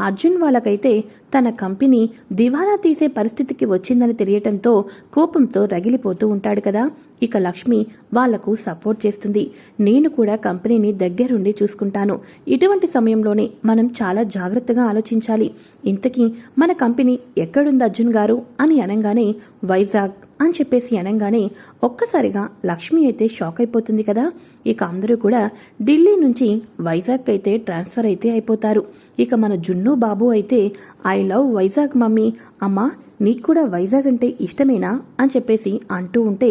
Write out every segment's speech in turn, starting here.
అర్జున్ వాళ్ళకైతే తన కంపెనీ దివాలా తీసే పరిస్థితికి వచ్చిందని తెలియటంతో కోపంతో రగిలిపోతూ ఉంటాడు కదా. ఇక లక్ష్మి వాళ్ళకు సపోర్ట్ చేస్తుంది. నేను కూడా కంపెనీని దగ్గరుండి చూసుకుంటాను. ఇటువంటి సమయంలోనే మనం చాలా జాగ్రత్తగా ఆలోచించాలి. ఇంతకీ మన కంపెనీ ఎక్కడుంది అర్జున్ గారు? అని అనగానే వైజాగ్ అని చెప్పేసి అనగానే ఒక్కసారిగా లక్ష్మి అయితే షాక్ అయిపోతుంది కదా. ఇక అందరూ కూడా ఢిల్లీ నుంచి వైజాగ్ అయితే ట్రాన్స్ఫర్ అయితే అయిపోతారు. ఇక మన జున్ను బాబు అయితే ఐ లవ్ వైజాగ్ మమ్మీ అమ్మా నీకు కూడా వైజాగ్ అంటే ఇష్టమేనా? అని చెప్పేసి అంటూ ఉంటే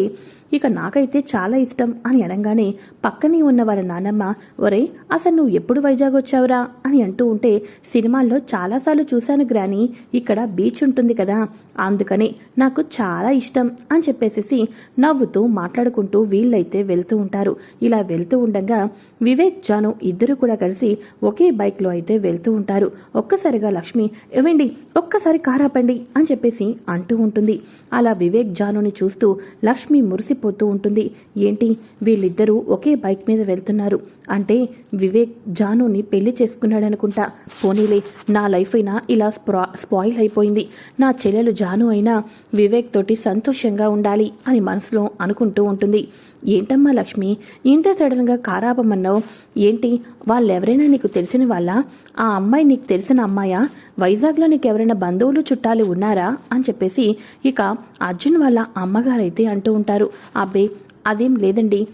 ఇక నాకైతే చాలా ఇష్టం అని అనగానే పక్కనే ఉన్న వారి నానమ్మ ఒరే అసలు నువ్వు ఎప్పుడు వైజాగ్ వచ్చావురా? అని అంటూ ఉంటే సినిమాల్లో చాలాసార్లు చూశాను గ్రాని ఇక్కడ బీచ్ ఉంటుంది కదా అందుకని నాకు చాలా ఇష్టం అని చెప్పేసేసి నవ్వుతూ మాట్లాడుకుంటూ వీళ్ళైతే వెళ్తూ ఉంటారు. ఇలా వెళ్తూ ఉండగా వివేక్ జాను ఇద్దరు కూడా కలిసి ఒకే బైక్లో అయితే వెళ్తూ ఉంటారు. ఒక్కసారిగా లక్ష్మి ఇవ్వండి ఒక్కసారి కారాపండి అని చెప్పేసి అంటూ ఉంటుంది. అలా వివేక్ జానుని చూస్తూ లక్ష్మి మురిసి మురిసిపోతూ ఉంటుంది. ఏంటి? వీళ్ళిద్దరూ ఒకే బైక్ మీద వెళ్తున్నారు. అంటే వివేక్ జానుని పెళ్ళి చేసుకున్నాడనుకుంటా. పోనీలే నా లైఫ్ అయినా ఇలా స్ప్రా స్పాయిల్ అయిపోయింది. నా చెల్లెలు జాను అయినా వివేక్ తోటి సంతోషంగా ఉండాలి అని మనసులో అనుకుంటూ ఉంటుంది. ఏంటమ్మా లక్ష్మి? ఇంత సడన్గా కారాపమన్నావు. ఏంటి? వాళ్ళెవరైనా నీకు తెలిసిన వాళ్ళ? ఆ అమ్మాయి నీకు తెలిసిన అమ్మాయా? వైజాగ్లో నీకు ఎవరైనా బంధువులు చుట్టాలు ఉన్నారా? అని చెప్పేసి ఇక అర్జున్ వాళ్ళ అమ్మగారైతే అంటూ ఉంటారు. అబ్బే అదేం లేదండి.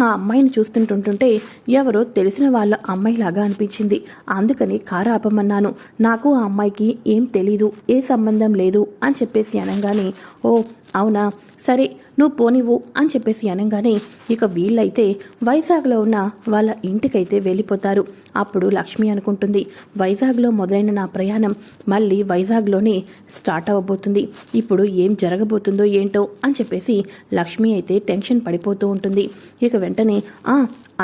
ఆ అమ్మాయిని చూస్తుంటుంటుంటే ఎవరో తెలిసిన వాళ్ళ అమ్మాయిలాగా అనిపించింది. అందుకని కారు ఆపమన్నాను నాకు ఆ అమ్మాయికి ఏం తెలీదు ఏ సంబంధం లేదు అని చెప్పేసి అనగానే ఓ అవునా? సరే నువ్వు పోనివ్వు అని చెప్పేసి అనగానే ఇక వీళ్ళైతే వైజాగ్లో ఉన్న వాళ్ళ ఇంటికైతే వెళ్ళిపోతారు. అప్పుడు లక్ష్మి అనుకుంటుంది వైజాగ్లో మొదలైన నా ప్రయాణం మళ్ళీ వైజాగ్లోనే స్టార్ట్ అవ్వబోతుంది. ఇప్పుడు ఏం జరగబోతుందో ఏంటో అని చెప్పేసి లక్ష్మి అయితే టెన్షన్ పడిపోతూ ఉంటుంది. ఇక వెంటనే ఆ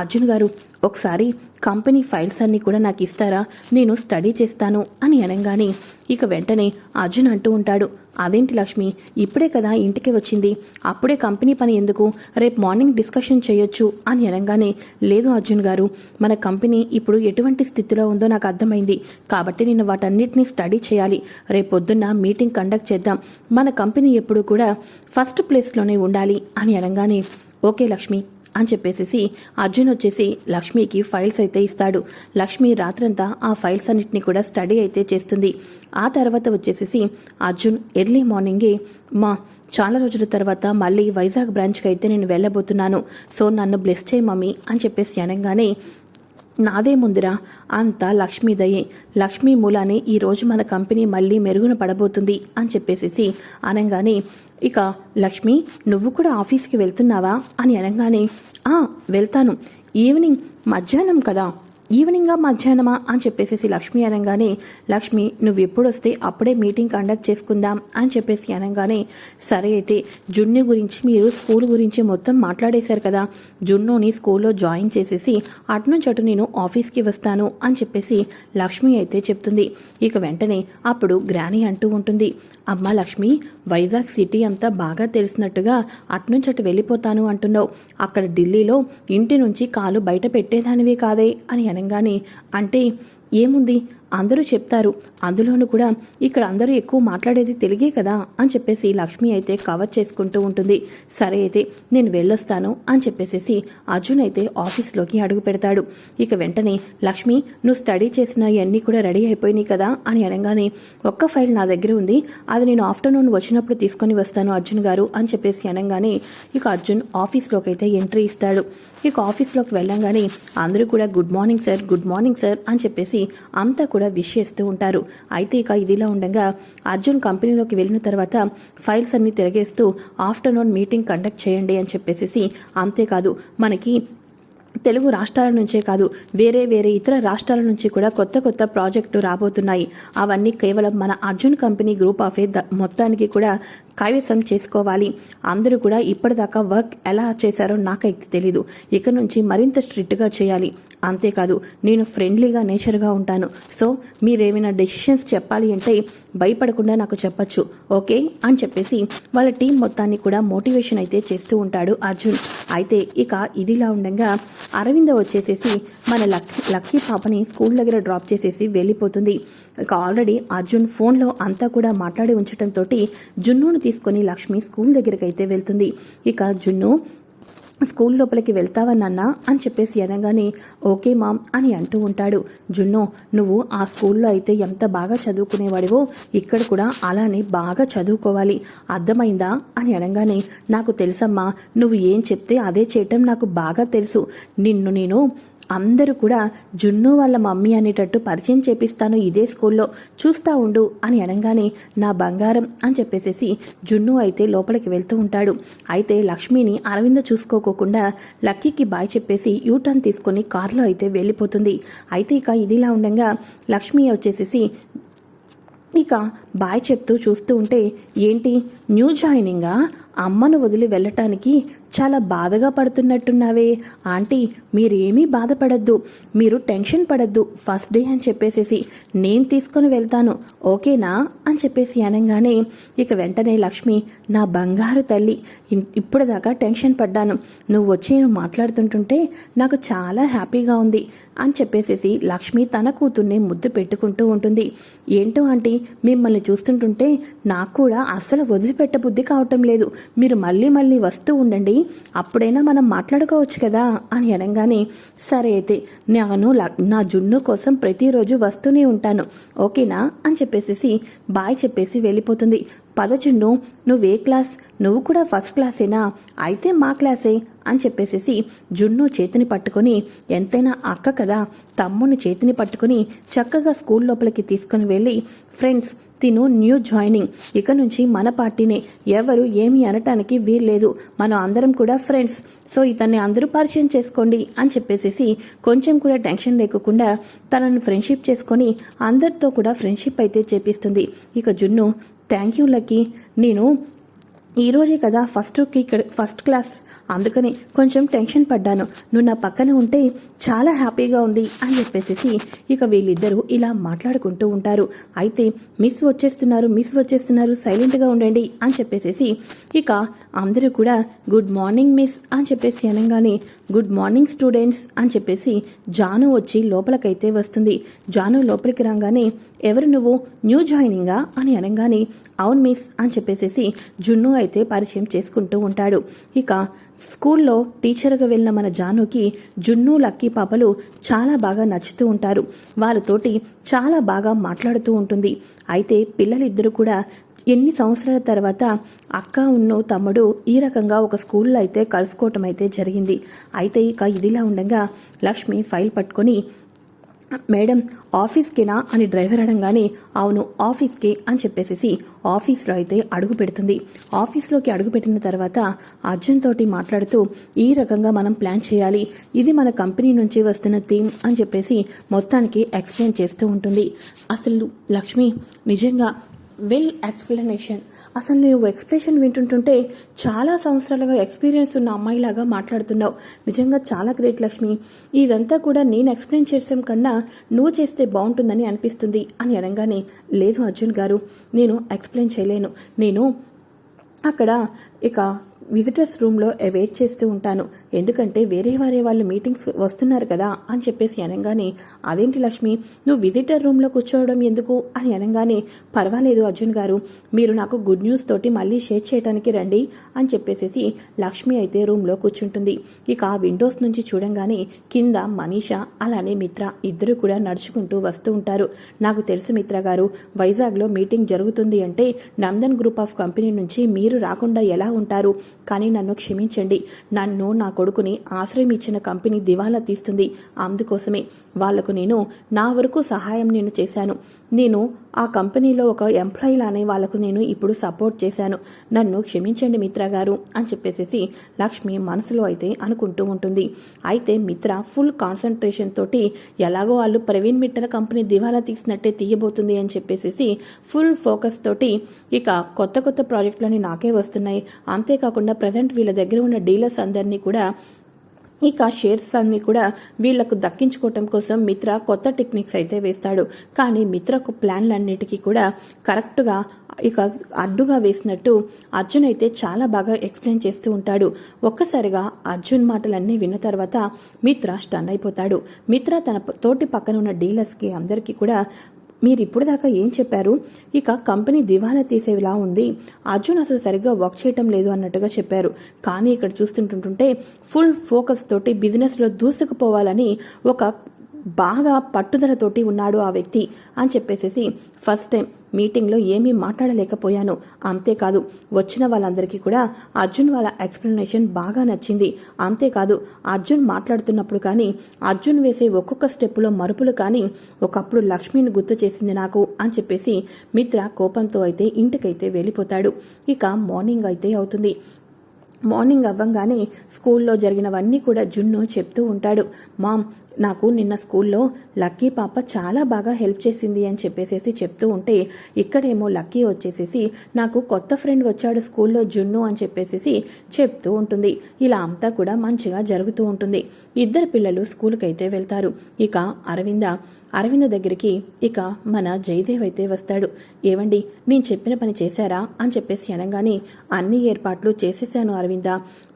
అర్జున్ గారు ఒకసారి కంపెనీ ఫైల్స్ అన్నీ కూడా నాకు ఇస్తారా? నేను స్టడీ చేస్తాను అని అనగానే ఇక వెంటనే అర్జున్ అంటూ ఉంటాడు. అదేంటి లక్ష్మి? ఇప్పుడే కదా ఇంటికి వచ్చింది. అప్పుడే కంపెనీ పని ఎందుకు? రేపు మార్నింగ్ డిస్కషన్ చేయొచ్చు అని అనగానే లేదు అర్జున్ గారు మన కంపెనీ ఇప్పుడు ఎటువంటి స్థితిలో ఉందో నాకు అర్థమైంది. కాబట్టి నేను వాటన్నిటిని స్టడీ చేయాలి. రేపొద్దున్న మీటింగ్ కండక్ట్ చేద్దాం. మన కంపెనీ ఎప్పుడు కూడా ఫస్ట్ ప్లేస్లోనే ఉండాలి అని అనగానే ఓకే లక్ష్మి. అని చెప్పేసి అర్జున్ వచ్చేసి లక్ష్మికి ఫైల్స్ అయితే ఇస్తాడు. లక్ష్మి రాత్రంతా ఆ ఫైల్స్ అన్నిటిని కూడా స్టడీ అయితే చేస్తుంది. ఆ తర్వాత వచ్చేసేసి అర్జున్ ఎర్లీ మార్నింగే మా చాలా రోజుల తర్వాత మళ్ళీ వైజాగ్ బ్రాంచ్కి అయితే నేను వెళ్ళబోతున్నాను. సో నన్ను బ్లెస్ చేయి మమ్మీ అని చెప్పేసి అనగానే నాదే ముందురా అంతా లక్ష్మీదయే లక్ష్మీ మూలానే ఈరోజు మన కంపెనీ మళ్ళీ మెరుగున పడబోతుంది అని చెప్పేసేసి అనగానే ఇక లక్ష్మి నువ్వు కూడా ఆఫీస్కి వెళ్తున్నావా? అని అనగానే వెళ్తాను. ఈవినింగ్ మధ్యాహ్నం కదా. ఈవినింగా మధ్యాహ్నమా అని చెప్పేసి లక్ష్మి అనగానే లక్ష్మి నువ్వు ఎప్పుడు వస్తే అప్పుడే మీటింగ్ కండక్ట్ చేసుకుందాం అని చెప్పేసి అనగానే సరే అయితే జున్ను గురించి మీరు స్కూల్ గురించి మొత్తం మాట్లాడేశారు కదా. జున్నుని స్కూల్లో జాయిన్ చేసేసి అటునుంచి అటు నేను ఆఫీస్కి వస్తాను అని చెప్పేసి లక్ష్మి అయితే చెప్తుంది. ఇక వెంటనే అప్పుడు గ్రాని అంటూ ఉంటుంది. అమ్మ లక్ష్మి వైజాగ్ సిటీ అంతా బాగా తెలిసినట్టుగా అటునుంచి అటు వెళ్ళిపోతాను అంటున్నావు. అక్కడ ఢిల్లీలో ఇంటి నుంచి కాలు బయట పెట్టేదానివే కాదే అని అనగానే అంటే ఏముంది? అందరూ చెప్తారు. అందులోనూ కూడా ఇక్కడ అందరూ ఎక్కువ మాట్లాడేది తెలుగే కదా అని చెప్పేసి లక్ష్మి అయితే కవర్ చేసుకుంటూ ఉంటుంది. సరే అయితే నేను వెళ్ళొస్తాను అని చెప్పేసి అర్జున్ అయితే ఆఫీస్లోకి అడుగు పెడతాడు. ఇక వెంటనే లక్ష్మి నువ్వు స్టడీ చేసిన ఇవన్నీ కూడా రెడీ అయిపోయినాయి కదా అని అనగానే ఒక్క ఫైల్ నా దగ్గర ఉంది. అది నేను ఆఫ్టర్నూన్ వచ్చినప్పుడు తీసుకొని వస్తాను అర్జున్ గారు అని చెప్పేసి అనగానే ఇక అర్జున్ ఆఫీస్లోకి అయితే ఎంట్రీ ఇస్తాడు. ఇక ఆఫీస్లోకి వెళ్ళంగానే అందరూ కూడా good morning sir good morning sir అని చెప్పేసి అంతా కూడా విష్ చేస్తూ ఉంటారు. అయితే ఇక ఇదిలా ఉండగా అర్జున్ కంపెనీలోకి వెళ్ళిన తర్వాత ఫైల్స్ అన్ని తిరగేస్తూ ఆఫ్టర్నూన్ మీటింగ్ కండక్ట్ చేయండి అని చెప్పేసి అంతేకాదు మనకి తెలుగు రాష్ట్రాల నుంచే కాదు వేరే వేరే ఇతర రాష్ట్రాల నుంచి కూడా కొత్త కొత్త ప్రాజెక్టు రాబోతున్నాయి. అవన్నీ కేవలం మన అర్జున్ కంపెనీ గ్రూప్ ఆఫ్ మొత్తానికి కూడా కైవసం చేసుకోవాలి. అందరూ కూడా ఇప్పటిదాకా వర్క్ ఎలా చేశారో నాకైతే తెలీదు. ఇక నుంచి మరింత స్ట్రిక్ట్గా చేయాలి. అంతేకాదు నేను ఫ్రెండ్లీగా నేచర్గా ఉంటాను. సో మీరేమైనా డెసిషన్స్ చెప్పాలి అంటే భయపడకుండా నాకు చెప్పచ్చు. ఓకే? అని చెప్పేసి వాళ్ళ టీం మొత్తాన్ని కూడా మోటివేషన్ అయితే చేస్తూ ఉంటాడు అర్జున్. అయితే ఇక ఇదిలా ఉండగా అరవింద వచ్చేసేసి మన లక్కీ లక్కీ పాపని స్కూల్ దగ్గర డ్రాప్ చేసేసి వెళ్ళిపోతుంది. ఇక ఆల్రెడీ అర్జున్ ఫోన్లో అంతా కూడా మాట్లాడి ఉంచడంతో జున్నును తీసుకొని లక్ష్మి స్కూల్ దగ్గరికి అయితే వెళ్తుంది. ఇక జున్ను స్కూల్ లోపలికి వెళ్తావా నాన్న? అని చెప్పేసి అనగానే ఓకే మామ్ అని అంటూ ఉంటాడు. జున్ను నువ్వు ఆ స్కూల్లో అయితే ఎంత బాగా చదువుకునేవాడివో ఇక్కడ కూడా అలానే బాగా చదువుకోవాలి. అర్థమైందా? అని అనగానే నాకు తెలుసమ్మా నువ్వు ఏం చెప్తే అదే చేయటం నాకు బాగా తెలుసు. నిన్ను నేను అందరూ కూడా జున్ను వాళ్ళ మమ్మీ అనేటట్టు పరిచయం చేపిస్తాను ఇదే స్కూల్లో చూస్తా ఉండు అని అనగానే నా బంగారం అని చెప్పేసేసి జున్ను అయితే లోపలికి వెళ్తూ ఉంటాడు. అయితే లక్ష్మిని అరవింద చూసుకోకోకుండా లక్కీకి బాయ్ చెప్పేసి యూటర్న్ తీసుకొని కారులో అయితే వెళ్ళిపోతుంది. అయితే ఇక ఇదిలా ఉండగా లక్ష్మి వచ్చేసేసి ఇక బాయ్ చెప్తూ చూస్తూ ఉంటే ఏంటి? న్యూ జాయినింగా? అమ్మను వదిలి వెళ్ళటానికి చాలా బాధగా పడుతున్నట్టున్నావే. ఆంటీ మీరేమీ బాధపడద్దు. మీరు టెన్షన్ పడద్దు. ఫస్ట్ డే అని చెప్పేసేసి నేను తీసుకొని వెళ్తాను. ఓకేనా? అని చెప్పేసి అనగానే ఇక వెంటనే లక్ష్మి నా బంగారు తల్లి ఇప్పటిదాకా టెన్షన్ పడ్డాను. నువ్వు వచ్చి నేను మాట్లాడుతుంటుంటే నాకు చాలా హ్యాపీగా ఉంది అని చెప్పేసేసి లక్ష్మి తన కూతుర్నే ముద్దు పెట్టుకుంటూ ఉంటుంది. ఏంటో ఆంటీ మిమ్మల్ని చూస్తుంటుంటే నాకు కూడా అస్సలు వదిలిపెట్ట బుద్ధి కావటం లేదు. మీరు మళ్ళీ మళ్ళీ వస్తూ ఉండండి. అప్పుడైనా మనం మాట్లాడుకోవచ్చు కదా అని అనగానే సరే అయితే నేను నా జున్ను కోసం ప్రతిరోజు వస్తూనే ఉంటాను. ఓకేనా? అని చెప్పేసేసి బా బాయ్ చెప్పేసి వెళ్ళిపోతుంది. పదజున్ను నువ్వే క్లాస్? నువ్వు కూడా ఫస్ట్ క్లాసేనా? అయితే మా క్లాసే? అని చెప్పేసేసి జున్ను చేతిని పట్టుకొని ఎంతైనా అక్క కదా? తమ్ముని చేతిని పట్టుకొని చక్కగా స్కూల్ లోపలికి తీసుకొని వెళ్ళి ఫ్రెండ్స్ తిను న్యూ జాయినింగ్. ఇక నుంచి మన పార్టీనే. ఎవరు ఏమీ అనటానికి వీల్లేదు. మనం అందరం కూడా ఫ్రెండ్స్. సో ఇతన్ని అందరూ పరిచయం చేసుకోండి అని చెప్పేసేసి కొంచెం కూడా టెన్షన్ లేకుండా తనను ఫ్రెండ్షిప్ చేసుకొని అందరితో కూడా ఫ్రెండ్షిప్ అయితే చేపిస్తుంది. ఇక జున్ను థ్యాంక్ యూ లక్కీ. నేను ఈరోజే కదా ఫస్ట్ ఇక్కడ ఫస్ట్ క్లాస్ అందుకని కొంచెం టెన్షన్ పడ్డాను. నువ్వు నా పక్కన ఉంటే చాలా హ్యాపీగా ఉంది అని చెప్పేసి ఇక వీళ్ళిద్దరూ ఇలా మాట్లాడుకుంటూ ఉంటారు. అయితే మిస్ వచ్చేస్తున్నారు మిస్ వచ్చేస్తున్నారు సైలెంట్గా ఉండండి అని చెప్పేసి ఇక అందరూ కూడా గుడ్ మార్నింగ్ మిస్ అని చెప్పేసి అనగానే గుడ్ మార్నింగ్ స్టూడెంట్స్ అని చెప్పేసి జాను వచ్చి లోపలికైతే వస్తుంది. జాను లోపలికి రాగానే ఎవరు నువ్వు? న్యూ జాయినింగా? అని అనగానే అవును మిస్ అని చెప్పేసేసి జున్ను అయితే పరిచయం చేసుకుంటూ ఉంటాడు. ఇక స్కూల్లో టీచర్గా వెళ్ళిన మన జానుకి జున్ను లక్కీ పాపలు చాలా బాగా నచ్చుతూ ఉంటారు. వాళ్ళతోటి చాలా బాగా మాట్లాడుతూ ఉంటుంది. అయితే పిల్లలిద్దరూ కూడా ఎన్ని సంవత్సరాల తర్వాత అక్క ఉన్ను తమ్ముడు ఈ రకంగా ఒక స్కూల్లో అయితే కలుసుకోవటం అయితే జరిగింది. అయితే ఇక ఇదిలా ఉండగా లక్ష్మి ఫైల్ పట్టుకొని మేడం ఆఫీస్కేనా? అని డ్రైవర్ అనగానే అవును ఆఫీస్కే అని చెప్పేసేసి ఆఫీస్లో అయితే అడుగు పెడుతుంది. ఆఫీస్లోకి అడుగు పెట్టిన తర్వాత అర్జున్ తోటి మాట్లాడుతూ ఈ రకంగా మనం ప్లాన్ చేయాలి. ఇది మన కంపెనీ నుంచి వస్తున్న థీమ్ అని చెప్పేసి మొత్తానికి ఎక్స్ప్లెయిన్ చేస్తూ ఉంటుంది. అసలు లక్ష్మి నిజంగా వెల్ ఎక్స్ప్లెనేషన్. అసలు నువ్వు ఎక్స్ప్లెనేషన్ వింటుంటుంటే చాలా సంవత్సరాలుగా ఎక్స్పీరియన్స్ ఉన్న అమ్మాయిలాగా మాట్లాడుతున్నావు. నిజంగా చాలా గ్రేట్ లక్ష్మి. ఇదంతా కూడా నేను ఎక్స్ప్లెయిన్ చేసాం కన్నా నువ్వు చేస్తే బాగుంటుందని అనిపిస్తుంది అని అనగానే లేదు అర్జున్ గారు నేను ఎక్స్ప్లెయిన్ చేయలేను. నేను అక్కడ ఇక విజిటర్స్ రూమ్లో వెయిట్ చేస్తూ ఉంటాను. ఎందుకంటే వేరే వారే వాళ్ళు మీటింగ్స్ వస్తున్నారు కదా అని చెప్పేసి అనగానే అదేంటి లక్ష్మి? నువ్వు విజిటర్ రూమ్లో కూర్చోవడం ఎందుకు? అని అనగానే పర్వాలేదు అర్జున్ గారు మీరు నాకు గుడ్ న్యూస్ తోటి మళ్ళీ షేర్ చేయడానికి రండి అని చెప్పేసేసి లక్ష్మి అయితే రూమ్లో కూర్చుంటుంది. ఇక ఆ విండోస్ నుంచి చూడంగానే కింద మనీష అలానే మిత్ర ఇద్దరు కూడా నడుచుకుంటూ వస్తూ ఉంటారు. నాకు తెలుసు మిత్ర గారు వైజాగ్లో మీటింగ్ జరుగుతుంది అంటే నందన్ గ్రూప్ ఆఫ్ కంపెనీ నుంచి మీరు రాకుండా ఎలా ఉంటారు? కానీ నన్ను క్షమించండి. నన్ను నా కొడుకుని ఆశ్రయం ఇచ్చిన కంపెనీ దివాలా తీస్తుంది. అందుకోసమే వాళ్ళకు నేను నా వరకు సహాయం నేను చేశాను. నేను ఆ కంపెనీలో ఒక ఎంప్లాయీ లానే వాళ్ళకు నేను ఇప్పుడు సపోర్ట్ చేశాను. నన్ను క్షమించండి మిత్ర గారు అని చెప్పేసి లక్ష్మి మనసులో అయితే అనుకుంటూ ఉంటుంది. అయితే మిత్ర ఫుల్ కాన్సన్ట్రేషన్ తోటి ఎలాగో వాళ్ళు ప్రవీణ్ మిట్టల కంపెనీ దివాలా తీసినట్టే తీయబోతుంది అని చెప్పేసి ఫుల్ ఫోకస్ తోటి ఇక కొత్త కొత్త ప్రాజెక్టులని నాకే వస్తున్నాయి. అంతేకాకుండా ప్రజెంట్ వీళ్ళ దగ్గర ఉన్న డీలర్స్ అందరినీ కూడా ఇక షేర్స్ అన్ని కూడా వీళ్ళకు దక్కించుకోవటం కోసం మిత్ర కొత్త టెక్నిక్స్ అయితే వేస్తాడు. కానీ మిత్రకు ప్లాన్లన్నిటికీ కూడా కరెక్ట్గా ఇక అడ్డుగా వేసినట్టు అర్జున్ అయితే చాలా బాగా ఎక్స్ప్లెయిన్ చేస్తూ ఉంటాడు. ఒక్కసారిగా అర్జున్ మాటలన్నీ విన్న తర్వాత మిత్ర స్టన్ అయిపోతాడు. మిత్ర తన తోటి పక్కన ఉన్న డీలర్స్కి అందరికీ కూడా మీరు ఇప్పుడు దాకా ఏం చెప్పారు? ఇక కంపెనీ దివాలా తీసేలా ఉంది. అర్జున్ అసలు సరిగ్గా వర్క్ చేయటం లేదు అన్నట్టుగా చెప్పారు. కానీ ఇక్కడ చూస్తుంటుంటే ఫుల్ ఫోకస్ తోటి బిజినెస్లో దూసుకుపోవాలని ఒక బాగా పట్టుదలతోటి ఉన్నాడు ఆ వ్యక్తి అని చెప్పేసేసి ఫస్ట్ టైం మీటింగ్లో ఏమీ మాట్లాడలేకపోయాను. అంతేకాదు వచ్చిన వాళ్ళందరికీ కూడా అర్జున్ వాళ్ళ ఎక్స్ప్లెనేషన్ బాగా నచ్చింది. అంతేకాదు అర్జున్ మాట్లాడుతున్నప్పుడు కానీ అర్జున్ వేసే ఒక్కొక్క స్టెప్పులో మరుపులు కానీ ఒకప్పుడు లక్ష్మిని గుర్తు చేసింది నాకు అని చెప్పేసి మిత్ర కోపంతో అయితే ఇంటికైతే వెళ్ళిపోతాడు. ఇక మార్నింగ్ అయితే అవుతుంది. మార్నింగ్ అవ్వంగానే స్కూల్లో జరిగినవన్నీ కూడా జున్ను చెప్తూ ఉంటాడు. మామ్ నాకు నిన్న స్కూల్లో లక్కీ పాప చాలా బాగా హెల్ప్ చేసింది అని చెప్పేసేసి చెప్తూ ఉంటే ఇక్కడేమో లక్కీ వచ్చేసేసి నాకు కొత్త ఫ్రెండ్ వచ్చాడు స్కూల్లో జున్ను అని చెప్పేసేసి చెప్తూ ఉంటుంది. ఇలా అంతా కూడా మంచిగా జరుగుతూ ఉంటుంది. ఇద్దరు పిల్లలు స్కూల్కి అయితే వెళ్తారు. ఇక అరవింద అరవింద దగ్గరికి ఇక మన జయదేవ్ అయితే వస్తాడు. ఏవండి నేను చెప్పిన పని చేశారా అని చెప్పేసి అనగానే అన్ని ఏర్పాట్లు చేసేశాను అరవింద.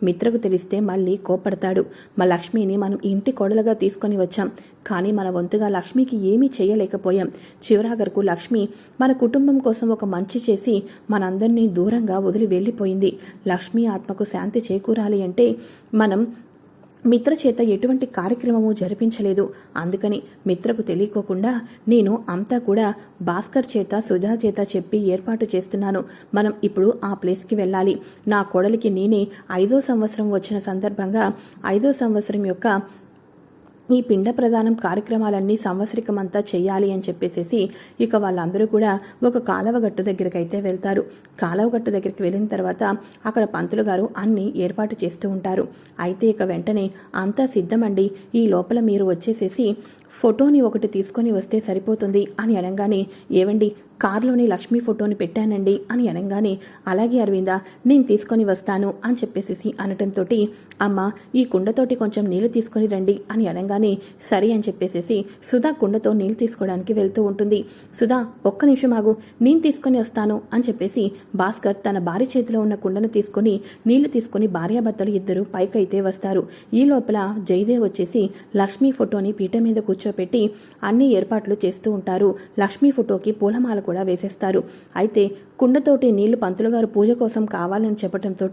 మిత్రకు తెలిస్తే మళ్ళీ కోపడతాడు మా లక్ష్మిని మనం ఇంటి కోడలుగా తీసుకొని వచ్చాం. కానీ మన వంతుగా లక్ష్మికి ఏమీ చేయలేకపోయాం. చివరాగరకు లక్ష్మి మన కుటుంబం కోసం ఒక మంచి చేసి మనందరినీ దూరంగా వదిలి వెళ్ళిపోయింది. లక్ష్మి ఆత్మకు శాంతి చేకూరాలి అంటే మనం మిత్ర చేత ఎటువంటి కార్యక్రమము జరిపించలేదు. అందుకని మిత్రకు తెలియకోకుండా నేను అంతా కూడా భాస్కర్ చేత సుధా చేత చెప్పి ఏర్పాటు చేస్తున్నాను. మనం ఇప్పుడు ఆ ప్లేస్కి వెళ్ళాలి. నా కోడలికి నేనే ఐదో సంవత్సరం వచ్చిన సందర్భంగా ఐదో సంవత్సరం యొక్క ఈ పిండ ప్రదానం కార్యక్రమాలన్నీ సంవత్సరికమంతా చేయాలి అని చెప్పేసేసి ఇక వాళ్ళందరూ కూడా ఒక కాలవగట్టు దగ్గరికి అయితే వెళ్తారు. కాలవగట్టు దగ్గరికి వెళ్ళిన తర్వాత అక్కడ పంతులు గారు అన్ని ఏర్పాటు చేస్తూ ఉంటారు. అయితే ఇక వెంటనే అంతా సిద్ధమండి. ఈ లోపల మీరు వచ్చేసేసి ఫోటోని ఒకటి తీసుకొని వస్తే సరిపోతుంది అని అనగానే ఏవండి కారులోని లక్ష్మి ఫోటోని పెట్టానండి అని అనగానే అలాగే అరవింద నేను తీసుకొని వస్తాను అని చెప్పేసి అనటంతో అమ్మ ఈ కుండతోటి కొంచెం నీళ్ళు తీసుకొని రండి అని అనగానే సరే అని చెప్పేసేసి సుధా కుండతో నీళ్ళు తీసుకోవడానికి వెళ్తూ ఉంటుంది. సుధా ఒక్క నిమిషం ఆగు నేను తీసుకొని వస్తాను అని చెప్పేసి భాస్కర్ తన భార్య చేతిలో ఉన్న కుండను తీసుకొని నీళ్ళు తీసుకొని భార్యాభర్తలు ఇద్దరు పైకైతే వస్తారు. ఈ లోపల జయదేవ్ వచ్చేసి లక్ష్మి ఫోటోని పీట మీద కూర్చోపెట్టి అన్ని ఏర్పాట్లు చేస్తూ ఉంటారు. లక్ష్మి ఫోటోకి పూలమాల కూడా వేసేస్తారు. అయితే కుండతోటి నీళ్ళు పంతులుగారు పూజ కోసం కావాలని చెప్పడంతో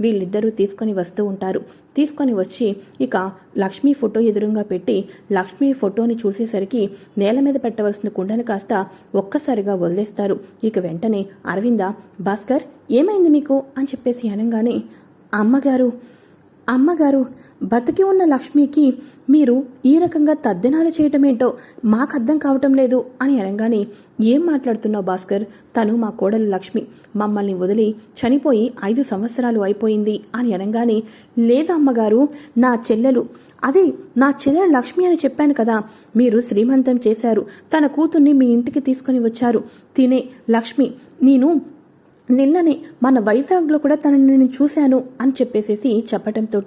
వీళ్ళిద్దరూ తీసుకొని వస్తూ ఉంటారు. తీసుకొని వచ్చి ఇక లక్ష్మీ ఫోటో ఎదురుగా పెట్టి లక్ష్మీ ఫోటోని చూసేసరికి నేల మీద పెట్టవలసిన కుండను కాస్త ఒక్కసారిగా వదిలేస్తారు. ఇక వెంటనే అరవింద భాస్కర్ ఏమైంది మీకు? అని చెప్పేసి అనగానే అమ్మగారు అమ్మగారు బతికి ఉన్న లక్ష్మికి మీరు ఈ రకంగా తద్దినాలు చేయటమేంటో మాకు అర్థం కావటం లేదు అని అనగానే ఏం మాట్లాడుతున్నావు భాస్కర్? తను మా కోడలు లక్ష్మి. మమ్మల్ని వదిలి చనిపోయి ఐదు సంవత్సరాలు అయిపోయింది అని అనగానే లేదు అమ్మగారు నా చెల్లెలు. అదే నా చెల్లెలు లక్ష్మి అని చెప్పాను కదా. మీరు శ్రీమంతం చేశారు. తన కూతుర్ని మీ ఇంటికి తీసుకుని వచ్చారు. తినే లక్ష్మి నేను నిన్ననే మన వైజాగ్లో కూడా తనని నేను చూశాను అని చెప్పేసేసి చెప్పటంతో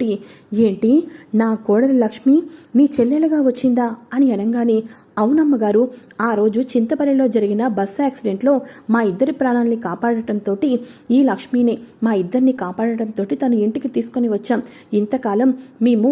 ఏంటి? నా కోడలి లక్ష్మి నీ చెల్లెలుగా వచ్చిందా? అని అనగానే అవునమ్మగారు ఆ రోజు చింతపల్లిలో జరిగిన బస్సు యాక్సిడెంట్లో మా ఇద్దరి ప్రాణాలని కాపాడటంతో ఈ లక్ష్మినే మా ఇద్దరిని కాపాడటంతో తను ఇంటికి తీసుకొని వచ్చాం. ఇంతకాలం మేము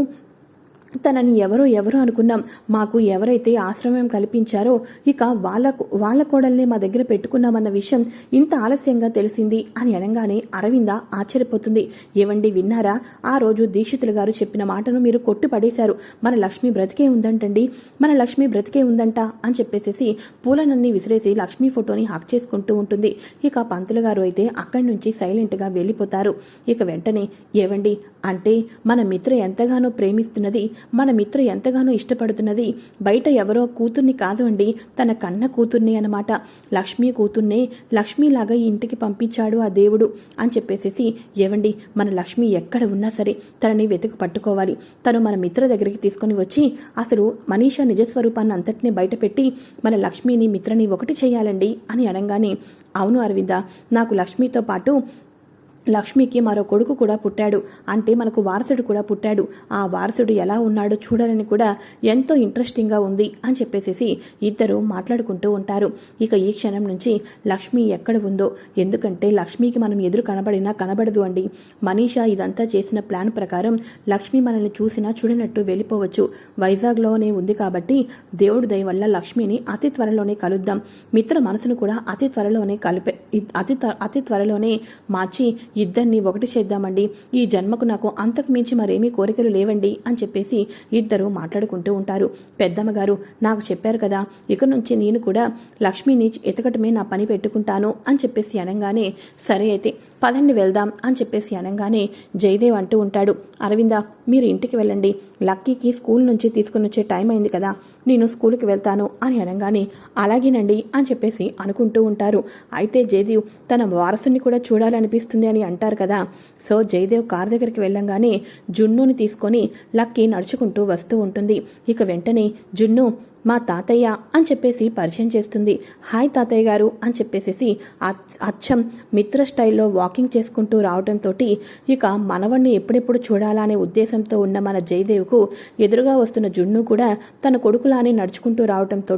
తనని ఎవరో ఎవరో అనుకున్నాం. మాకు ఎవరైతే ఆశ్రమం కల్పించారో ఇక వాళ్ళ వాళ్ళ కోడల్ని మా దగ్గర పెట్టుకున్నామన్న విషయం ఇంత ఆలస్యంగా తెలిసింది అని అనగానే అరవింద ఆశ్చర్యపోతుంది. ఏవండి విన్నారా? ఆ రోజు దీక్షితులు గారు చెప్పిన మాటను మీరు కొట్టు పడేశారు మన లక్ష్మి బ్రతికే ఉందంటండి. మన లక్ష్మి బ్రతికే ఉందంట అని చెప్పేసేసి పూలనన్నీ విసిరేసి లక్ష్మి ఫోటోని హాక్ చేసుకుంటూ ఉంటుంది. ఇక పంతులు గారు అయితే అక్కడి నుంచి సైలెంట్గా వెళ్ళిపోతారు. ఇక వెంటనే ఏవండి? అంటే మన మిత్ర ఎంతగానో ప్రేమిస్తున్నది మన మిత్ర ఎంతగానో ఇష్టపడుతున్నది బయట ఎవరో కూతుర్ని కాదు అండి తన కన్న కూతుర్ని అనమాట లక్ష్మీ కూతుర్నే లక్ష్మీలాగా ఈ ఇంటికి పంపించాడు ఆ దేవుడు అని చెప్పేసేసి ఏవండి మన లక్ష్మి ఎక్కడ ఉన్నా సరే తనని వెతుకు పట్టుకోవాలి. తను మన మిత్ర దగ్గరికి తీసుకొని వచ్చి అసలు మనీషా నిజస్వరూపాన్ని అంతటినీ బయటపెట్టి మన లక్ష్మిని మిత్రని ఒకటి చేయాలండి అని అనగానే అవును అరవింద నాకు లక్ష్మితో పాటు లక్ష్మికి మరో కొడుకు కూడా పుట్టాడు. అంటే మనకు వారసుడు కూడా పుట్టాడు. ఆ వారసుడు ఎలా ఉన్నాడో చూడాలని కూడా ఎంతో ఇంట్రెస్టింగ్గా ఉంది అని చెప్పేసేసి ఇద్దరు మాట్లాడుకుంటూ ఉంటారు. ఇక ఈ క్షణం నుంచి లక్ష్మి ఎక్కడ ఉందో? ఎందుకంటే లక్ష్మికి మనం ఎదురు కనబడినా కనబడదు అండి. మనీషా ఇదంతా చేసిన ప్లాన్ ప్రకారం లక్ష్మి మనల్ని చూసినా చూడనట్టు వెళ్ళిపోవచ్చు. వైజాగ్లోనే ఉంది కాబట్టి దేవుడి దయ వల్ల లక్ష్మిని అతి త్వరలోనే కలుద్దాం. మిత్ర మనసును కూడా అతి త్వరలోనే కలిపే అతి త్వ- అతి త్వరలోనే మార్చి ఇద్దరిని ఒకటి చేద్దామండి. ఈ జన్మకు నాకు అంతకు మించి మరేమీ కోరికలు లేవండి అని చెప్పేసి ఇద్దరు మాట్లాడుకుంటూ ఉంటారు. పెద్దమ్మ గారు నాకు చెప్పారు కదా ఇక నుంచి నేను కూడా లక్ష్మిని ఎతకటమే నా పని పెట్టుకుంటాను అని చెప్పేసి అనగానే సరే అయితే పదండి వెళ్దాం అని చెప్పేసి అనగానే జయదేవ్ అంటూ ఉంటాడు అరవింద మీరు ఇంటికి వెళ్ళండి. లక్కీకి స్కూల్ నుంచి తీసుకుని వచ్చే టైం అయింది కదా. నేను స్కూల్కి వెళ్తాను అని అనగానే అలాగేనండి అని చెప్పేసి అనుకుంటూ ఉంటారు. అయితే జయదేవ్ తన వారసుని కూడా చూడాలనిపిస్తుంది అని అంటారు కదా. సో జయదేవ్ కార్ దగ్గరికి వెళ్ళంగానే జున్నుని తీసుకొని లక్కీ నడుచుకుంటూ వస్తూ ఉంటుంది. ఇక వెంటనే జున్ను మా తాతయ్య అని చెప్పేసి పరిచయం చేస్తుంది. హాయ్ తాతయ్య గారు అని చెప్పేసేసి అచ్చం మిత్ర స్టైల్లో వాకింగ్ చేసుకుంటూ రావడంతో ఇక మనవణ్ణి ఎప్పుడెప్పుడు చూడాలనే ఉద్దేశంతో ఉన్న మన జయదేవ్కు ఎదురుగా వస్తున్న జున్ను కూడా తన కొడుకులానే నడుచుకుంటూ రావడంతో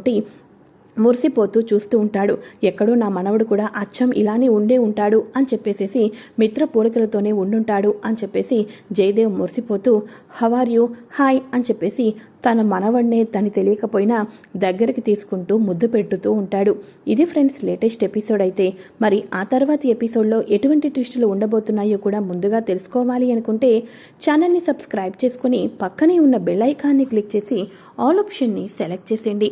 మురిసిపోతూ చూస్తూ ఉంటాడు. ఎక్కడో నా మనవడు కూడా అచ్చం ఇలానే ఉండే ఉంటాడు అని చెప్పేసేసి మిత్ర పోలికలతోనే ఉండుంటాడు అని చెప్పేసి జయదేవ్ మురిసిపోతూ హవార్ యూ హాయ్ అని చెప్పేసి తన మనవడినే తని తెలియకపోయినా దగ్గరికి తీసుకుంటూ ముద్దు పెట్టుతూ ఉంటాడు. ఇది ఫ్రెండ్స్ లేటెస్ట్ ఎపిసోడ్ అయితే. మరి ఆ తర్వాతి ఎపిసోడ్లో ఎటువంటి ట్విస్టులు ఉండబోతున్నాయో కూడా ముందుగా తెలుసుకోవాలి అనుకుంటే ఛానల్ని సబ్స్క్రైబ్ చేసుకుని పక్కనే ఉన్న బెల్ ఐకాన్ని క్లిక్ చేసి ఆల్ ఆప్షన్ని సెలెక్ట్ చేసేయండి.